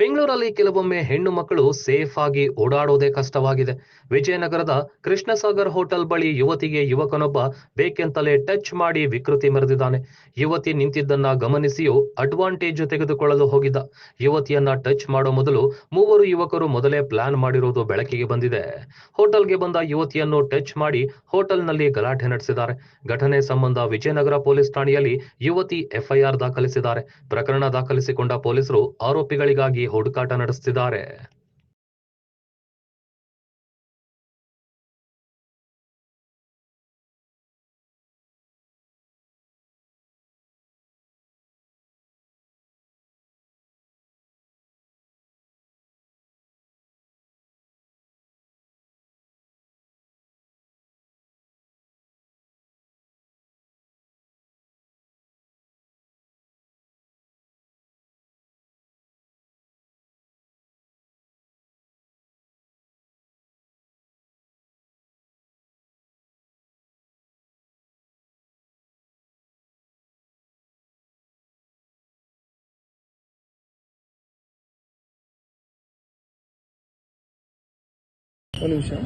ಬೆಂಗಳೂರಲ್ಲಿ ಕೆಲವೊಮ್ಮೆ ಹೆಣ್ಣು ಮಕ್ಕಳು ಸೇಫ್ ಆಗಿ ಓಡಾಡೋದೇ ಕಷ್ಟವಾಗಿದೆ. ವಿಜಯನಗರದ ಕೃಷ್ಣಸಾಗರ್ ಹೋಟೆಲ್ ಬಳಿ ಯುವತಿಗೆ ಯುವಕನೊಬ್ಬ ಬೇಕೆಂತಲೇ ಟಚ್ ಮಾಡಿ ವಿಕೃತಿ ಮೆರೆದಿದ್ದಾನೆ. ಯುವತಿ ನಿಂತಿದ್ದನ್ನ ಗಮನಿಸಿಯೂ ಅಡ್ವಾಂಟೇಜ್ ತೆಗೆದುಕೊಳ್ಳಲು ಹೋಗಿದ್ದ. ಯುವತಿಯನ್ನ ಟಚ್ ಮಾಡೋ ಮೊದಲು ಮೂವರು ಯುವಕರು ಮೊದಲೇ ಪ್ಲಾನ್ ಮಾಡಿರುವುದು ಬೆಳಕಿಗೆ ಬಂದಿದೆ. ಹೋಟೆಲ್ಗೆ ಬಂದ ಯುವತಿಯನ್ನು ಟಚ್ ಮಾಡಿ ಹೋಟೆಲ್ನಲ್ಲಿ ಗಲಾಟೆ ನಡೆಸಿದ್ದಾರೆ. ಘಟನೆ ಸಂಬಂಧ ವಿಜಯನಗರ ಪೊಲೀಸ್ ಠಾಣೆಯಲ್ಲಿ ಯುವತಿ ಎಫ್ಐಆರ್ ದಾಖಲಿಸಿದ್ದಾರೆ. ಪ್ರಕರಣ ದಾಖಲಿಸಿಕೊಂಡ ಪೊಲೀಸರು ಆರೋಪಿಗಳಿಗಾಗಿ ಹುಡುಕಾಟ ನಡೆಸುತ್ತಿದ್ದಾರೆ ఒక నిమిషం